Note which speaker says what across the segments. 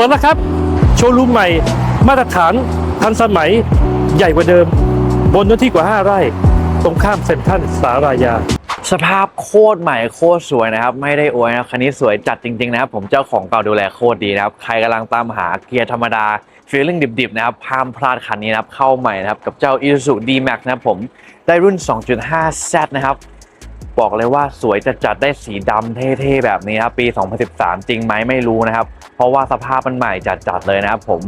Speaker 1: ปิดแล้วครับ โชว์รูมใหม่ มาตรฐานทันสมัยใหญ่กว่าเดิม บนเนื้อที่กว่า 5 ไร่ ตรงข้ามเซ็นทรัลสารายา
Speaker 2: สภาพโคตรใหม่โคตรสวยนะครับ ไม่ได้อวยนะครับคันนี้สวยจัดจริง ๆ นะครับ ผมเจ้าของเก่าดูแลโคตรดีนะครับ ใครกำลังตามหาเกียร์ธรรมดาฟีลลิ่งดิบๆนะครับห้ามพลาดคันนี้นะครับเข้าใหม่นะครับกับเจ้า Isuzu D-Max นะครับผมได้รุ่น 2.5Z นะครับ บอกเลยว่าสวยจัดจัดได้สีดำเท่ๆแบบนี้ครับปี 2013 จริงไหมไม่รู้นะครับ เพราะว่าสภาพมันใหม่จัดจัดๆเลยนะครับผม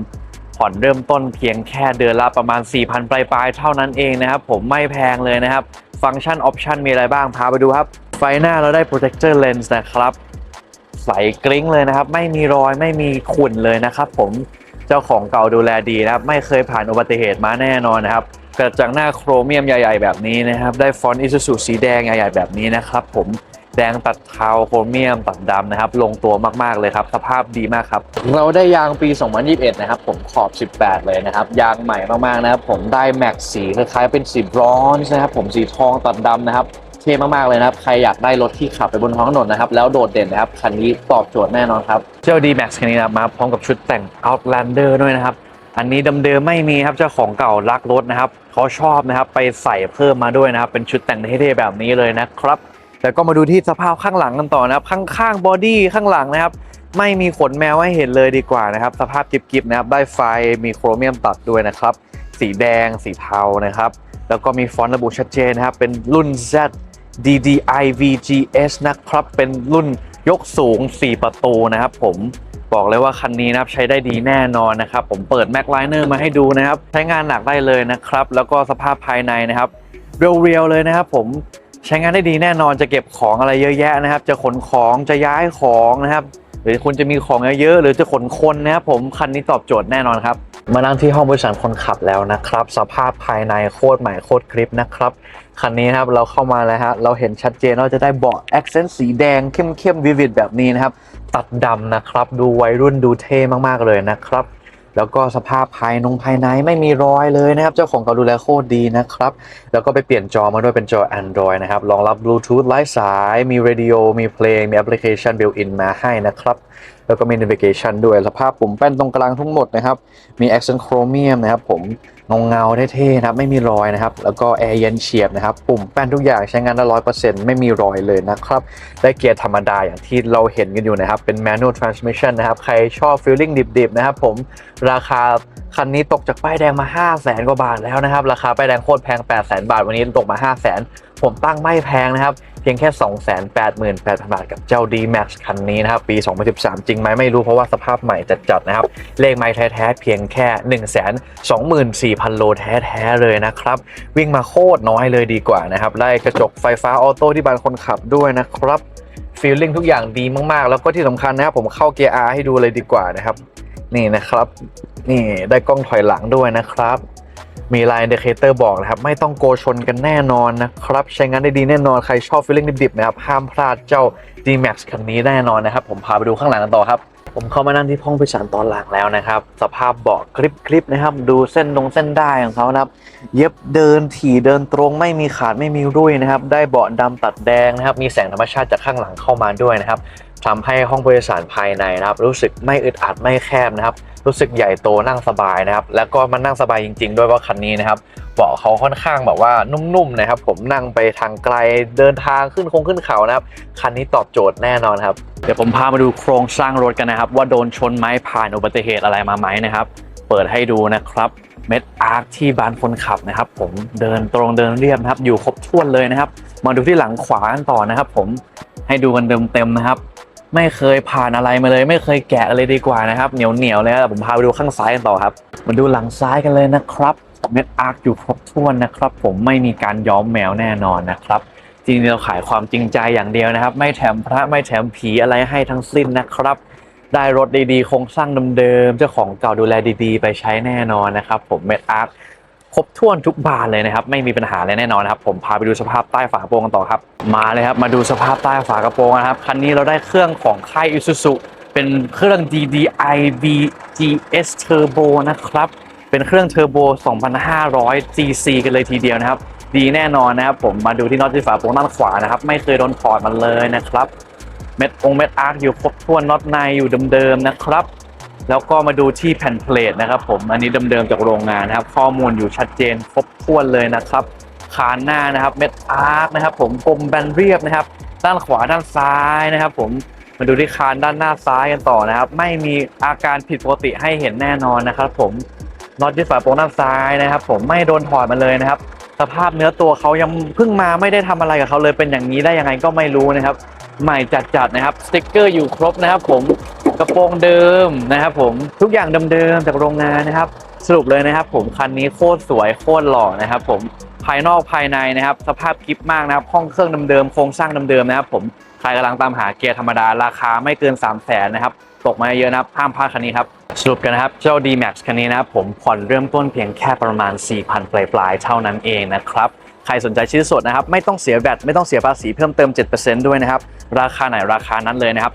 Speaker 2: ผ่อนเริ่มต้นเพียงแค่เดือนละประมาณ 4,000 ปลายๆ เท่านั้นเองนะครับ ผมไม่แพงเลยนะครับ ฟังก์ชันออปชันมีอะไรบ้าง พาไปดูครับ ไฟหน้าเราได้ projector lens นะครับ ใสกริ้งเลยนะครับ ไม่มีรอยไม่มีขุ่นเลยนะครับผมเจ้าของเก่าดูแลดีนะครับ ไม่เคยผ่านอุบัติเหตุมาแน่นอนนะครับ กระจังหน้าโครเมียมใหญ่ ๆ แบบนี้นะครับ ได้ฟอนต์อิซูซูสีแดงใหญ่ๆแบบนี้นะครับผมแดงตัดเทาโครเมียมตัดดำนะครับ ลงตัวมากๆเลยครับ สภาพดีมากครับ เราได้ยางปี 2021 นะครับ ผมขอบ 18 เลยนะครับ ยางใหม่มากๆนะครับ ผมได้แม็กสีคล้ายๆเป็นสีบรอนซ์นะครับ ผมสีทองตัดดำนะครับ เท่มากๆเลยนะครับ ใครอยากได้รถที่ขับไปบนท้องถนนนะครับ แล้วโดดเด่นนะครับ คันนี้ตอบโจทย์แน่นอนครับ เจ้า D-Max คันนี้นะครับมาพร้อมกับชุดแต่ง Outlander ด้วยนะครับ อันนี้เดิมๆไม่มีครับเจ้าของเก่ารักรถนะครับเขาชอบนะครับไปใส่เพิ่มมาด้วยนะครับ เป็นชุดแต่งเท่ๆแบบนี้เลยนะครับแล้วก็มาดูที่สภาพข้างหลังกันต่อนะครับ ข้างๆบอดี้ข้างหลังนะครับ ไม่มีขนแมวให้เห็นเลยดีกว่านะครับ สภาพกิบๆนะครับได้ไฟมีโครเมียมตัดด้วยนะครับ สีแดงสีเทานะครับ แล้วก็มีฟอนต์ระบุชัดเจนนะครับ เป็นรุ่น Z DDI VGS นะครับเป็นรุ่นยกสูง 4 ประตูนะครับผม บอกเลยว่าคันนี้นะครับใช้ได้ดีแน่นอนนะครับ ผมเปิดแม็กไลเนอร์มาให้ดูนะครับ ใช้งานหนักได้เลยนะครับ แล้วก็สภาพภายในนะครับ เรียวๆเลยนะครับ ผมใช้งานได้ดีแน่นอนจะเก็บของอะไรเยอะแยะนะครับ จะขนของจะย้ายของนะครับ หรือคุณจะมีของเยอะๆหรือจะขนคนนะครับผมคันนี้ตอบโจทย์แน่นอนครับ มานั่งที่ห้องบริษัทคนขับแล้วนะครับ สภาพภายในโคตรใหม่โคตรคลิปนะครับคันนี้นะครับเราเข้ามาแล้วฮะเราเห็นชัดเจนเราจะได้เบาะ accent สีแดงเข้มๆวิวิดแบบนี้นะครับ ตัดดำนะครับ ดูวัยรุ่นดูเท่มากๆเลยนะครับ แล้วก็สภาพภายนงภายในไม่มีรอยเลยนะครับ เจ้าของเขาดูแลโคตรดีนะครับ แล้วก็ไปเปลี่ยนจอมาด้วยเป็นจอ Android นะครับรองรับบลูทูธไร้สาย มีเรดิโอมีเพลง มีแอปพลิเคชันบิลอินมาให้นะครับ แล้วก็มี navigation ด้วยสภาพปุ่มแป้นตรงกลางทั้งหมดนะครับ มี accent chromium นะครับผม เงาๆเท่ๆนะครับไม่มีรอยนะครับ แล้วก็แอร์เย็นเฉียบนะครับ ปุ่มแป้นทุกอย่างใช้งานได้ร้อยเปอร์เซ็นต์ไม่มีรอยเลยนะครับ ได้เกียร์ธรรมดาอย่างที่เราเห็นกันอยู่นะครับ เป็น manual transmission นะครับ ใครชอบ feeling ดิบๆนะครับผมราคาคันนี้ตกจากป้ายแดงมา 5 0 0แสนกว่าบาทแล้วนะครับ ราคาป้ายแดงโคตรแพง 8 0 0แสนบาท วันนี้ตกมา 5 0 0แสนผมตั้งไม่แพงนะครับ เพียงแค่ 288,000 บาทกับเจ้า D-Max คันนี้นะครับ ปี 2013 จริงไหมไม่รู้เพราะว่าสภาพใหม่จัดๆนะครับ เลขไม้แท้ๆเพียงแค่124,000โลแท้ๆเลยนะครับ วิ่งมาโคตรน้อยเลยดีกว่านะครับไล่กระจกไฟฟ้าออโต้ที่บานคนขับด้วยนะครับฟีลลิ่งทุกอย่างดีมากๆ แล้วก็ที่สำคัญนะครับผมเข้าเกียร์ R ให้ดูเลยดีกว่านะครับ นี่นะครับ นี่ได้กล้องถอยหลังด้วยนะครับ มีไลน์อินดิเคเตอร์บอกนะครับ ไม่ต้องโกชนกันแน่นอนนะครับ ใช้งานได้ดีแน่นอนใครชอบฟีลลิ่งดิบๆนะครับ ห้ามพลาดเจ้า D-Max คันนี้แน่นอนนะครับ ผมพาไปดูข้างหลังกันต่อครับ ผมเข้ามานั่งที่ห้องผู้สารตอนหลังแล้วนะครับ สภาพเบาะคลิปคลิปๆนะครับ ดูเส้นตรงเส้นได้ของเขานะครับ เย็บเดินถี่เดินตรงไม่มีขาดไม่มีรุ่ยนะครับ ได้เบาะดำตัดแดงนะครับ มีแสงธรรมชาติจากข้างหลังเข้ามาด้วยนะครับ ทำให้ห้องผู้โดยสารภายในนะครับ รู้สึกไม่อึดอัดไม่แคบนะครับ รู้สึกใหญ่โตนั่งสบายนะครับ แล้วก็มันนั่งสบายจริง ๆ ด้วยว่าคันนี้นะครับเบาะเขาค่อนข้างแบบว่านุ่มๆนะครับ ผมนั่งไปทางไกลเดินทางขึ้นคงขึ้นเขานะครับ คันนี้ตอบโจทย์แน่นอนครับ เดี๋ยวผมพามาดูโครงสร้างรถกันนะครับ ว่าโดนชนไหมผ่านอุบัติเหตุอะไรมาไหมนะครับ เปิดให้ดูนะครับเม็ดอาร์คที่บานคนขับนะครับ ผมเดินตรงเดินเรียบนะครับ อยู่ครบถ้วนเลยนะครับ มาดูที่หลังขวากันต่อนะครับ ผมให้ดูกันเต็มๆนะครับ ไม่เคยผ่านอะไรมาเลย ไม่เคยแกะเลยดีกว่านะครับ เหนียวเหนียวเลยครับผมพาไปดูข้างซ้ายกันต่อครับมาดูหลังซ้ายกันเลยนะครับเม็ดอาร์คอยู่ครบถ้วนนะครับ ผมไม่มีการย้อมแมวแน่นอนนะครับจริงเราขายความจริงใจอย่างเดียวนะครับ ไม่แถมพระไม่แถมผีอะไรให้ทั้งสิ้นนะครับ ได้รถดีๆโครงสร้างเดิมๆเจ้าของเก่าดูแลดีๆ ไปใช้แน่นอนนะครับ ผมเม็ดอาร์ค ครบถ้วนทุกบานเลยนะครับ ไม่มีปัญหาเลยแน่นอนนะครับ ผมพาไปดูสภาพใต้ฝากระโปรงกันต่อครับ มาเลยครับ มาดูสภาพใต้ฝากระโปรงนะครับ คันนี้เราได้เครื่องของค่าย Isuzu เป็นเครื่อง DDI VGS Turbo นะครับ เป็นเครื่องเทอร์โบ 2,500 cc กันเลยทีเดียวนะครับ ดีแน่นอนนะครับผม มาดูที่น็อตที่ฝาโปรงด้านขวานะครับ ไม่เคยโดนถอดมันเลยนะครับ เม็ดองเม็ดอาร์คอยู่ครบถ้วนน็อตในอยู่เดิมๆนะครับ แล้วก็มาดูที่แผ่นเพลทนะครับผมอันนี้เดิมๆจากโรงงานนะครับ ข้อมูลอยู่ชัดเจนครบถ้วนเลยนะครับคานหน้านะครับเม็ดอาร์คนะครับผมกลมแบนเรียบนะครับ ด้านขวาด้านซ้ายนะครับ ผมมาดูที่คานด้านหน้าซ้ายกันต่อนะครับ ไม่มีอาการผิดปกติให้เห็นแน่นอนนะครับ ผมน็อตที่ฝาโปรงด้านซ้ายนะครับ ผมไม่โดนถอดมาเลยนะครับ สภาพเนื้อตัวเขายังเพิ่งมาไม่ได้ทำอะไรกับเขาเลยเป็นอย่างนี้ได้ยังไงก็ไม่รู้นะครับ ใหม่จัดๆนะครับสติกเกอร์อยู่ครบนะครับ ผม ระโปรงเดิมนะครับผมทุกอย่างเดิมๆจากโรงงานนะครับ สรุปเลยนะครับ ผมคันนี้โคตรสวยโคตรหล่อนะครับ ผมภายนอกภายในนะครับ สภาพกิฟมากนะครับห้องเครื่องเดิมๆโครงสร้างเดิมๆนะครับ ผมใครกำลังตามหาเกียร์ธรรมดาราคาไม่เกิน 3 0 0แสนนะครับตกมาเยอะนะครับห้ามพลาดคันนี้ครับสรุปกันนะครับเจ้า D-Max คันนี้นะครับผมผ่อนเริ่มต้นเพียงแค่ประมาณ 4,000 ปลายๆเท่านั้นเองนะครับ ใครสนใจชิ้นส่วนนะครับ ไม่ต้องเสียแบตไม่ต้องเสียภาษีเพิ่มเติม 7%ด้วยนะครับ ราคาไหนราคานั้นเลยนะครับ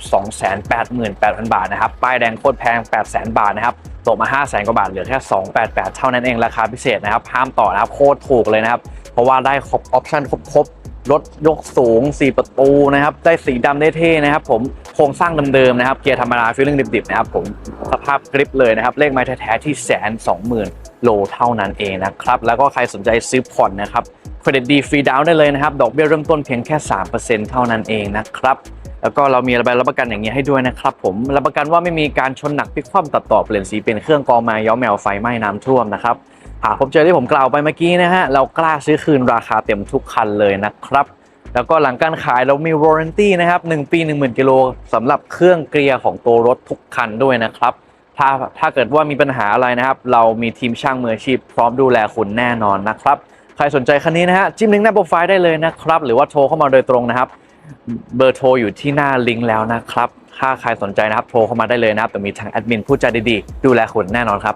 Speaker 2: 288,000 บาทนะครับ ป้ายแดงโคตรแพง 800,000 บาทนะครับตกมา 500,000 กว่าบาท เหลือแค่ 288 เท่านั้นเองราคาพิเศษนะครับ ห้ามต่อนะครับ โคตรถูกเลยนะครับ เพราะว่าได้ครบออปชั่นครบรถยกสูง 4 ประตูนะครับ ได้สีดำได้เท่นะครับ ผม โครงสร้างเดิมๆนะครับ เกียร์ธรรมดาฟีลลิ่งดิบๆนะครับผม สภาพกริปเลยนะครับ เลขไม้แท้ๆที่แสนสองหมื่น โลเท่านั้นเองนะครับ แล้วก็ใครสนใจซื้อผ่อนนะครับเครดิตดีฟรีดาวน์ได้เลยนะครับ ดอกเบี้ยเริ่มต้นเพียงแค่ 3%เท่านั้นเองนะครับ แล้วก็เรามีใบรับประกันอย่างนี้ให้ด้วยนะครับผมรับประกันว่าไม่มีการชนหนักพลิกคว่ำตัดต่อเปลี่ยนสีเป็นเครื่องกองมาย้อมแมวไฟไหม้น้ำท่วมนะครับหากพบเจอที่ผมกล่าวไปเมื่อกี้นะฮะเรากล้าซื้อคืนราคาเต็มทุกคันเลยนะครับแล้วก็หลังการขายเรามี warranty นะครับ1ปี 10,000กิโลสำหรับเครื่องเกียร์ของตัวรถทุกคันด้วยนะครับ ถ้าถ้าเกิดว่ามีปัญหาอะไรนะครับ เรามีทีมช่างมืออาชีพ พร้อมดูแลคุณแน่นอนนะครับ ใครสนใจคันนี้นะฮะจิ้มลิงก์หน้าโปรไฟล์ได้เลยนะครับ หรือว่าโทรเข้ามาโดยตรงนะครับ เบอร์โทรอยู่ที่หน้าลิงก์แล้วนะครับถ้าใครสนใจนะครับโทรเข้ามาได้เลยนะครับแต่มีทางแอดมินผู้ใจดีๆดูแลคุณแน่นอนครับ